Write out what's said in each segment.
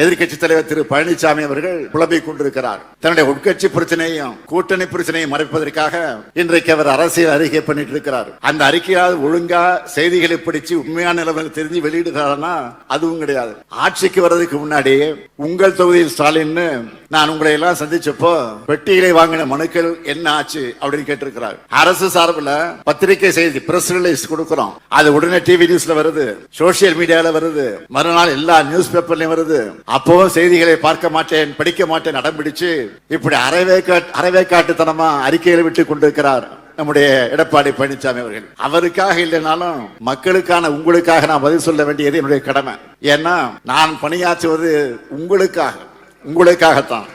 எதிர்கட்சி தலைவர் திரு பழனிசாமி அவர்கள் புலம்பிக் கொண்டிருக்கிறார். தன்னுடைய உட்கட்சி பிரச்சனையும் கூட்டணி பிரச்சனையும் மறைப்பதற்காக இன்றைக்கு அவர் அரசியல் அறிக்கை பண்ணிட்டு இருக்கிறார் அந்த அறிக்கையாவது ஒழுங்கா செய்திகளை படிச்சு உண்மையான நிலவரம் தெரிஞ்சு வெளியிடுகிறாரா அதுவும் கிடையாது. ஆட்சிக்கு வர்றதுக்கு முன்னாடியே உங்கள் தொகுதியில் ஸ்டாலின் நான் உங்களை எல்லாம் சந்திச்சப்போ பெட்டிகளை வாங்கின மனுக்கள் என்ன ஆச்சு அப்படின்னு கேட்டிருக்கிறார். அரசு சார்பில் பத்திரிகை செய்தி பிரஸ் ரிலீஸ் கொடுக்கிறோம். அது உடனே டிவி நியூஸ்ல வருது சோசியல் மீடியால வருது மறுநாள் எல்லா நியூஸ் பேப்பர்லயும் வருது. அப்பவும் செய்திகளை பார்க்க மாட்டேன் படிக்க மாட்டேன் அடம்பிடிச்சு இப்படி அரைவே அரைவே காட்டுத்தனமா அறிக்கைகளை விட்டு கொண்டிருக்கிறார் நம்முடைய எடப்பாடி பழனிசாமி அவர்கள். அவருக்காக இல்லைனாலும் மக்களுக்கான உங்களுக்காக நான் பதில் சொல்ல வேண்டியது என்னுடைய கடமை. ஏன்னா நான் பணியாற்றுவது உங்களுக்காக. உங்களுக்காகத்தான்.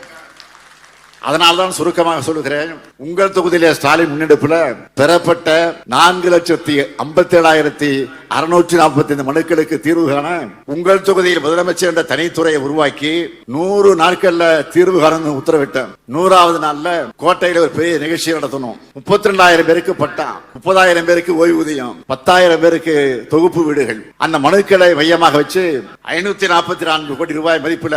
அதனால்தான் சுருக்கமாக சொல்லுகிறேன். உங்கள் தொகுதியிலே ஸ்டாலின் முன்னெடுப்புல பெறப்பட்ட நான்கு லட்சத்தி ஐம்பத்தி ஏழாயிரத்தி அறுநூற்றி நாற்பத்தி ஐந்து மனுக்களுக்கு தீர்வு காண உங்கள் தொகுதியில் முதலமைச்சர் என்ற தனித்துறையை உருவாக்கி நூறு நாட்கள்ல தீர்வு காண உத்தரவிட்டேன். நூறாவது நாள்ல கோட்டையில ஒரு பெரிய நிகழ்ச்சி நடத்தணும். முப்பத்தி ரெண்டாயிரம் பேருக்கு பட்டம் முப்பதாயிரம் பேருக்கு ஓய்வூதியம் பத்தாயிரம் பேருக்கு தொகுப்பு வீடுகள். அந்த மனுக்களை மையமாக வச்சு ஐநூத்தி நாற்பத்தி நான்கு கோடி ரூபாய் மதிப்புல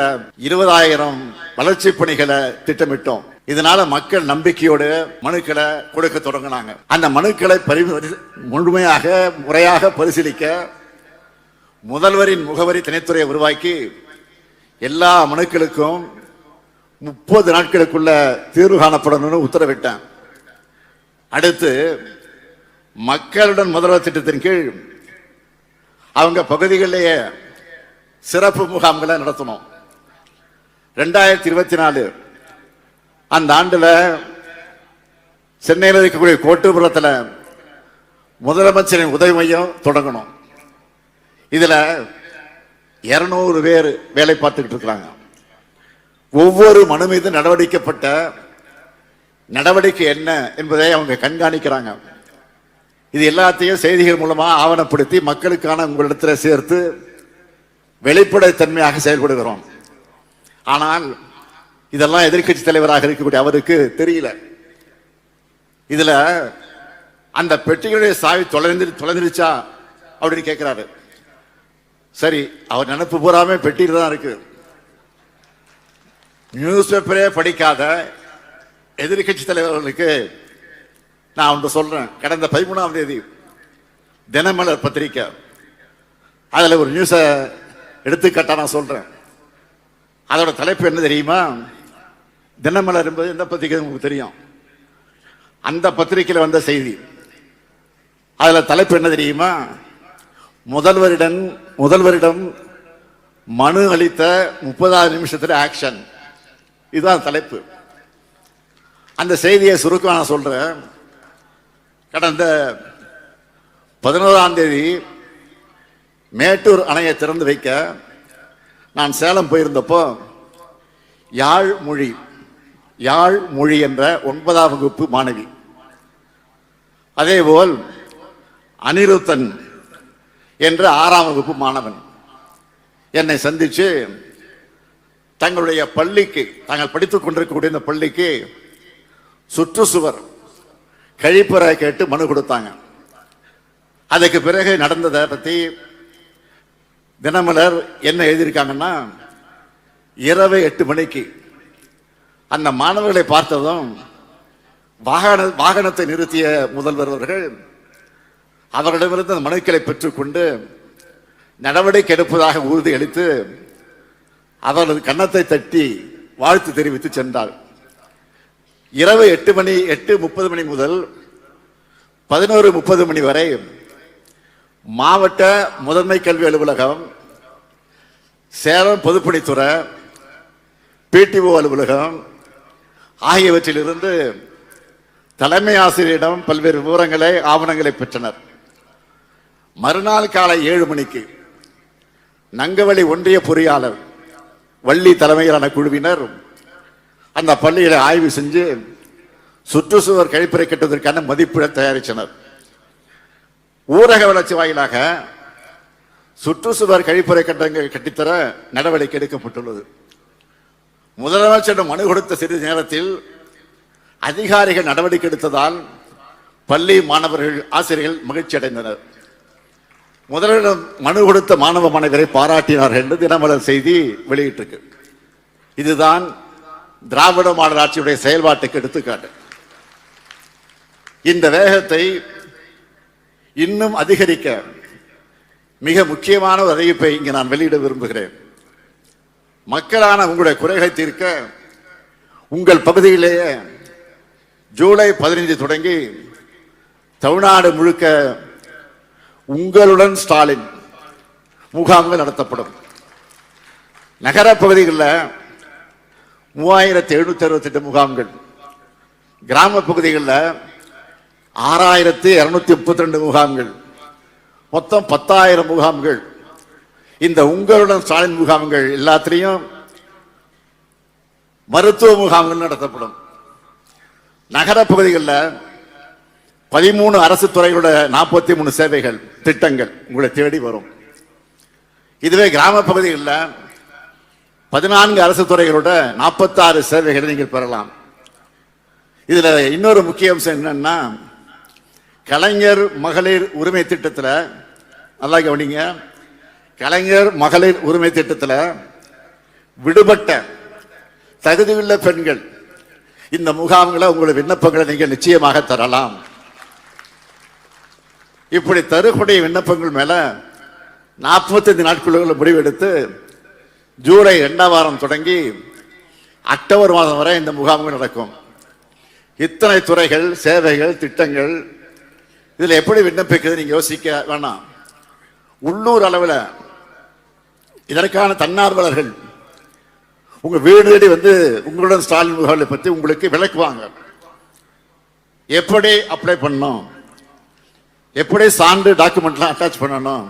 இருபதாயிரம் வளர்ச்சி பணிகளை திட்டமிட்டோம். இதனால மக்கள் நம்பிக்கையோடு மனுக்களை கொடுக்க தொடங்கினாங்க. அந்த மனுக்களை பரி முழுமையாக முறையாக பரிசீலிக்க முதல்வரின் முகவரி திணைத்துறையை உருவாக்கி எல்லா மனுக்களுக்கும் முப்பது நாட்களுக்குள்ள தீர்வு காணப்படணும்னு உத்தரவிட்டேன். அடுத்து மக்களுடன் முதல்வர் திட்டத்தின் கீழ் அவங்க பகுதிகளிலேயே சிறப்பு முகாம்களை நடத்தணும். ரெண்டாயிரத்தி இருபத்தி நாலு அந்த ஆண்டில் சென்னையில் இருக்கக்கூடிய கோட்டுப்புறத்தில் முதலமைச்சரின் உதவி மையம் தொடங்கணும். இதில் இரநூறு பேர் வேலை பார்த்துக்கிட்டு இருக்கிறாங்க. ஒவ்வொரு மனு மீது நடவடிக்கப்பட்ட நடவடிக்கை என்ன என்பதை அவங்க கண்காணிக்கிறாங்க. இது எல்லாத்தையும் செய்திகள் மூலமாக ஆவணப்படுத்தி மக்களுக்கான உங்களிடத்தில் சேர்த்து வெளிப்படைத்தன்மையாக செயல்படுகிறோம். ஆனால் இதெல்லாம் எதிர்கட்சி தலைவராக இருக்கக்கூடிய அவருக்கு தெரியல. இதுல அந்த பெட்டிகளுடைய சாவி தொலைந்து தொலைந்துருச்சா அப்படின்னு கேட்கிறாரு சரி அவர் நினைப்பு பூராமே பெட்டியில் தான் இருக்கு. நியூஸ் பேப்பரே படிக்காத எதிர்க்கட்சி தலைவர்களுக்கு நான் ஒன்று சொல்றேன். கடந்த பதிமூணாம் தேதி தினமலர் பத்திரிக்கை. அதில் ஒரு நியூஸை எடுத்துக்கட்டா நான் சொல்றேன். அதோட தலைப்பு என்ன தெரியுமா? தினமலர் என்பது எந்த பத்திரிகை உங்களுக்கு தெரியும். அந்த பத்திரிகையில் வந்த செய்தி. அதில் தலைப்பு என்ன தெரியுமா? முதல்வரிடம் முதல்வரிடம் மனு அளித்த முப்பதாவது நிமிஷத்தில் ஆக்ஷன் இதுதான் தலைப்பு. அந்த செய்தியை சுருக்கம் நான் சொல்கிறேன் கடந்த பதினோராம் தேதி மேட்டூர் அணையை திறந்து வைக்க நான் சேலம் போயிருந்தப்போ யாழ் மொழி யாழ் மொழி என்ற ஒன்பதாம் வகுப்பு மாணவி. அதேபோல் அனிருத்தன் என்ற ஆறாம் வகுப்பு மாணவன். என்னை சந்தித்து தங்களுடைய பள்ளிக்கு தாங்கள் படித்துக் கொண்டிருக்கக்கூடிய இந்த பள்ளிக்கு சுற்றுச்சுவர் கழிப்பறை கேட்டு மனு கொடுத்தாங்க. அதுக்கு பிறகு நடந்ததை பற்றி தினமலர் என்ன எழுதியிருக்காங்கன்னா இரவு எட்டு மணிக்கு அந்த மாணவர்களை பார்த்ததும் வாகன வாகனத்தை நிறுத்திய முதல்வர் அவர்கள் அவர்களிடமிருந்து அந்த மனுக்களை பெற்றுக்கொண்டு நடவடிக்கை எடுப்பதாக உறுதி அளித்து அவரது கன்னத்தை தட்டி வாழ்த்து தெரிவித்து சென்றார். இரவு எட்டு மணி எட்டு முப்பது மணி முதல் பதினோரு முப்பது மணி வரை மாவட்ட முதன்மை கல்வி அலுவலகம் சேலம் பொதுப்பணித்துறை பிடிஓ அலுவலகம் ஆகியவற்றிலிருந்து தலைமை ஆசிரியரிடம் பல்வேறு விவரங்களை ஆவணங்களை பெற்றனர். மறுநாள் காலை ஏழு மணிக்கு நங்கவழி ஒன்றிய பொறியாளர் வள்ளி தலைமையிலான குழுவினர் அந்த பள்ளியில் ஆய்வு செஞ்சு சுற்றுச்சுவர் கழிப்பறை கட்டுவதற்கான மதிப்பீட தயாரித்தனர். ஊரக வளர்ச்சி வாயிலாக சுற்றுச்சுவர் கழிப்பறை கட்டங்கள் கட்டித்தர நடவடிக்கை எடுக்கப்பட்டுள்ளது. முதலமைச்சரிடம் மனு கொடுத்த சிறிது நேரத்தில் அதிகாரிகள் நடவடிக்கை எடுத்ததால் பள்ளி மாணவர்கள் ஆசிரியர்கள் மகிழ்ச்சி அடைந்தனர். முதலிடம் மனு கொடுத்த மாணவ மாணவரை பாராட்டினார்கள் என்று தினமலர் செய்தி வெளியிட்டிருக்கு. இதுதான் திராவிட மாடல் ஆட்சியுடைய செயல்பாட்டுக்கு எடுத்துக்காட்டு. இந்த வேகத்தை இன்னும் அதிகரிக்க மிக முக்கியமான ஒரு அறிவிப்பை இங்கே நான் வெளியிட விரும்புகிறேன். மக்களான உங்களுடைய குறைகளை தீர்க்க உங்கள் பகுதியிலேயே ஜூலை பதினைந்து தொடங்கி தமிழ்நாடு முழுக்க உங்களுடன் ஸ்டாலின் முகாம்கள் நடத்தப்படும். நகர பகுதிகளில் மூவாயிரத்தி எழுநூத்தி அறுபத்தி எட்டு முகாம்கள். கிராம பகுதிகளில் ஆறாயிரத்தி இரநூத்தி முப்பத்தி ரெண்டு முகாம்கள். மொத்தம் பத்தாயிரம் முகாம்கள். இந்த உங்களுடன் ஸ்டாலின் முகாம்கள் எல்லாத்திலையும் மருத்துவ முகாம்கள் நடத்தப்படும். நகர பகுதிகளில் பதிமூணு அரசு துறைகளோட நாற்பத்தி மூணு சேவைகள் திட்டங்கள் உங்களை தேடி வரும். இதுவே கிராம பகுதிகளில் பதினான்கு அரசு துறைகளோட நாற்பத்தாறு சேவைகளை நீங்கள் பெறலாம். இதில் இன்னொரு முக்கிய அம்சம் என்னன்னா கலைஞர் மகளிர் உரிமை திட்டத்தில் நல்லா கவனிங்க. கலைஞர் மகளிர் உரிமை திட்டத்தில் விடுபட்ட தகுதியுள்ள பெண்கள் இந்த முகாம்களை உங்களுடைய விண்ணப்பங்களை நீங்கள் நிச்சயமாக தரலாம். இப்படி தருக்கூடிய விண்ணப்பங்கள் மேலே நாற்பத்தைந்து நாட்களுக்குள்ள முடிவெடுத்து ஜூலை ரெண்டாம் வாரம் தொடங்கி அக்டோபர் மாதம் வரை இந்த முகாம்கள் நடக்கும். இத்தனை துறைகள் சேவைகள் திட்டங்கள் இதில் எப்படி விண்ணப்பிக்கிறது நீங்கள் யோசிக்க வேணாம். உள்ளூர் அளவில் இதற்கான தன்னார்வலர்கள் உங்கள் வீடு தேடி வந்து உங்களுடன் ஸ்டாலின் முகாம்களை பற்றி உங்களுக்கு விளக்குவாங்க. எப்படி அப்ளை பண்ணணும்? எப்படி சான்று டாக்குமெண்ட்லாம் அட்டாச் பண்ணணும்?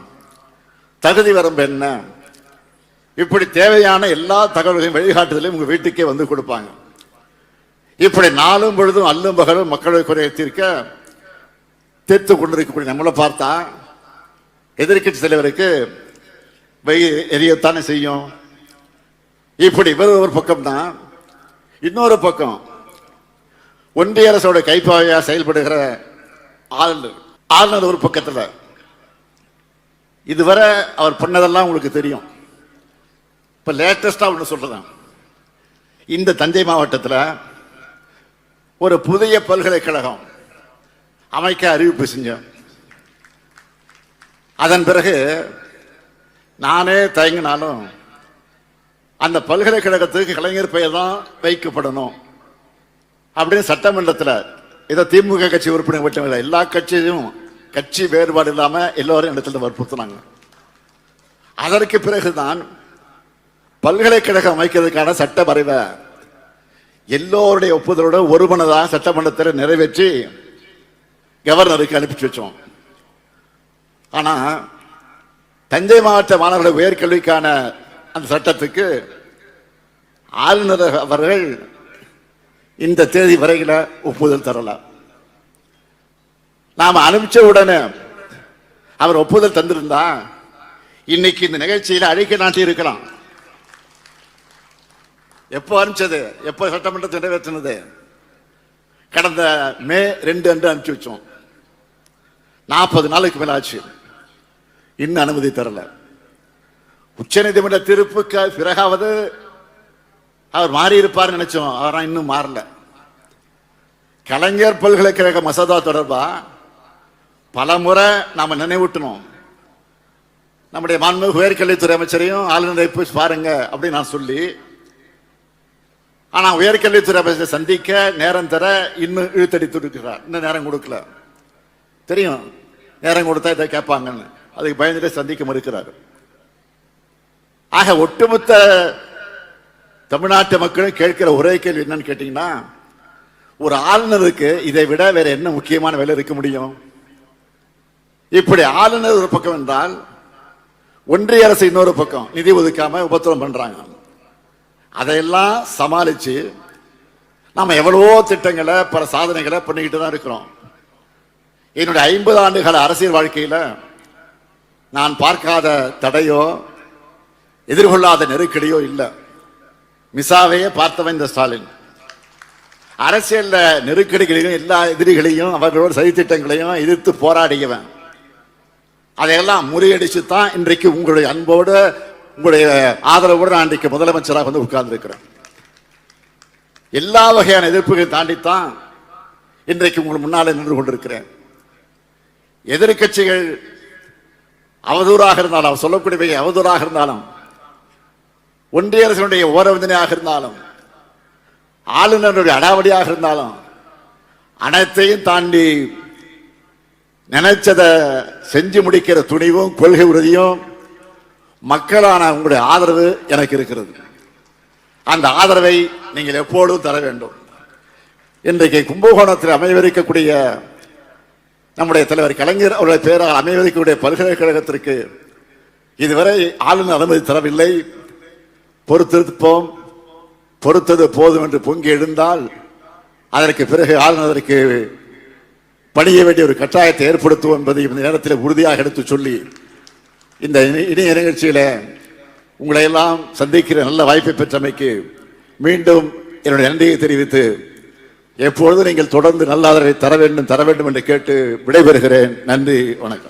தகுதி வரம்பு என்ன? இப்படி தேவையான எல்லா தகவல்களையும் வழிகாட்டுதலையும் உங்கள் வீட்டுக்கே வந்து கொடுப்பாங்க. இப்படி நாளும் பொழுதும் அல்லும் பகலும் மக்களை குறைய தீர்க்க தீர்த்து கொண்டிருக்கக்கூடிய நம்மளை பார்த்தா எதிர்க்கட்சி தலைவருக்கு வெயில் எரியத்தானே செய்யும். இப்படி இவர் ஒரு பக்கம் தான் இன்னொரு பக்கம் ஒன்றிய அரசோட கைப்பாவையா செயல்படுகிற ஆளுநர். ஆளுநர் ஒரு பக்கத்தில். இதுவரை அவர் பண்ணதெல்லாம் உங்களுக்கு தெரியும். இப்போ லேட்டஸ்டாக ஒன்று சொல்கிறேன் இந்த தஞ்சை மாவட்டத்தில் ஒரு புதிய பல்கலைக்கழகம் அமைக்க அறிவிப்பு செஞ்சோம் அதன் பிறகு நானே தயங்கினாலும் அந்த பல்கலைக்கழகத்துக்கு கலைஞர் பெயர் தான் வைக்கப்படணும். அப்படின்னு சட்டமன்றத்தில் இதை திமுக கட்சி உறுப்பினர் மட்டும் இல்லை எல்லா கட்சியும் கட்சி வேறுபாடு இல்லாமல் எல்லோரும் இடத்துல வற்புறுத்தினாங்க அதற்கு பிறகுதான் பல்கலைக்கழகம் அமைக்கிறதுக்கான சட்ட வரைவை எல்லோருடைய ஒப்புதலோட ஒருமனதாக சட்டமன்றத்தில் நிறைவேற்றி கவர்னருக்கு அனுப்பிச்சு வச்சோம். ஆனால் தஞ்சை மாவட்ட மாணவர்கள் உயர்கல்விக்கான அந்த சட்டத்துக்கு ஆளுநர் அவர்கள் இந்த தேதி வரையில் ஒப்புதல் தரலாம் நாம் அனுப்பிச்ச உடனே அவர் ஒப்புதல் தந்திருந்தா இன்னைக்கு இந்த நிகழ்ச்சியில் அழைக்க நாட்டி இருக்கலாம். எப்போ அனுப்பிச்சது? எப்போ சட்டமன்றத்தை நிறைவேற்றினது? கடந்த மே ரெண்டு அன்று அனுப்பிச்சு வச்சோம். நாற்பது நாளுக்கு மேலே ஆச்சு இன்னும் அனுமதி தரல. உச்ச நீதிமன்ற தீர்ப்புக்கு பிறகாவது அவர் மாறியிருப்பார் நினைச்சோம். அவரான் இன்னும் மாறல. கலைஞர் பல்கலைக்கழக மசோதா தொடர்பா பல முறை நாம நினைவூட்டணும். நம்முடைய மாண்புமிகு உயர்கல்வித்துறை அமைச்சரையும் ஆளுநரை போய் பாருங்க அப்படின்னு நான் சொல்லி ஆனா உயர்கல்வித்துறை அமைச்சரை சந்திக்க நேரம் தர இன்னும் இழுத்தடி துடுக்கிறார் இன்னும் நேரம் கொடுக்கல. தெரியும். நேரம் கொடுத்தா இதை கேட்பாங்கன்னு. அதுக்கு பயந்துட்டு சந்திக்க மறுக்கிறார் ஆக ஒட்டுமொத்த தமிழ்நாட்டு மக்களும் கேட்கிற ஒரே கேள்வி என்னன்னு கேட்டீங்கன்னா ஒரு ஆளுநருக்கு இதை விட வேற என்ன முக்கியமான வேலை இருக்க முடியும்? இப்படி ஆளுநர் ஒரு பக்கம் என்றால் ஒன்றிய அரசு இன்னொரு பக்கம் நிதி ஒதுக்காம உபத்திரம் பண்றாங்க. அதையெல்லாம் சமாளிச்சு நம்ம எவ்வளவோ திட்டங்களை பல சாதனைகளை பண்ணிக்கிட்டு தான் இருக்கிறோம். என்னுடைய ஐம்பது ஆண்டுகால அரசியல் வாழ்க்கையில் நான் பார்க்காத தடையோ எதிர்கொள்ளாத நெருக்கடியோ இல்லை. மிசாவையே பார்த்தவன் இந்த ஸ்டாலின். அரசியல்ல நெருக்கடிகளையும் எல்லா எதிரிகளையும் அவர்களோட சதித்திட்டங்களையும் எதிர்த்து போராடியவன். அதையெல்லாம் முறியடிச்சு தான் இன்றைக்கு உங்களுடைய அன்போடு உங்களுடைய ஆதரவோடு நான் இன்றைக்கு முதலமைச்சராக வந்து உட்கார்ந்துருக்கிறேன். எல்லா வகையான எதிர்ப்புகளை தாண்டித்தான் இன்றைக்கு உங்கள் முன்னாலே நின்று கொண்டிருக்கிறேன். எதிர்க்கட்சிகள் அவதூறாக இருந்தாலும் அவர் சொல்லக்கூடியவை அவதூறாக இருந்தாலும் ஒன்றிய அரசனுடைய ஓரவந்தனையாக இருந்தாலும் ஆளுநருடைய அடாவடியாக இருந்தாலும் அனைத்தையும் தாண்டி நினைச்சதை செஞ்சு முடிக்கிற துணிவும் கொள்கை உறுதியும் மக்களான உங்களுடைய ஆதரவு எனக்கு இருக்கிறது. அந்த ஆதரவை நீங்கள் எப்போதும் தர வேண்டும். இன்றைக்கு கும்பகோணத்தில் அமைவிருக்கக்கூடிய நம்முடைய தலைவர் கலைஞர் அவருடைய பெயரால் அமைவதற்குடைய பல்கலைக்கழகத்திற்கு இதுவரை ஆளுநர் அனுமதி தரவில்லை. பொறுத்திருப்போம். பொறுத்தது போதும் என்று பொங்கி எழுந்தால் அதற்கு பிறகு ஆளுநருக்கு பணிய வேண்டிய ஒரு கட்டாயத்தை ஏற்படுத்துவோம் என்பதை இந்த நேரத்தில் உறுதியாக எடுத்து சொல்லி இந்த இணைய நிகழ்ச்சியில் உங்களையெல்லாம் உங்களை எல்லாம் சந்திக்கிற நல்ல வாய்ப்பை பெற்றமைக்கு மீண்டும் என்னுடைய நன்றியை தெரிவித்து எப்பொழுதும் நீங்கள் தொடர்ந்து நல்லாதரை தர வேண்டும் தர வேண்டும் என்று கேட்டு விடைபெறுகிறேன். நன்றி வணக்கம்.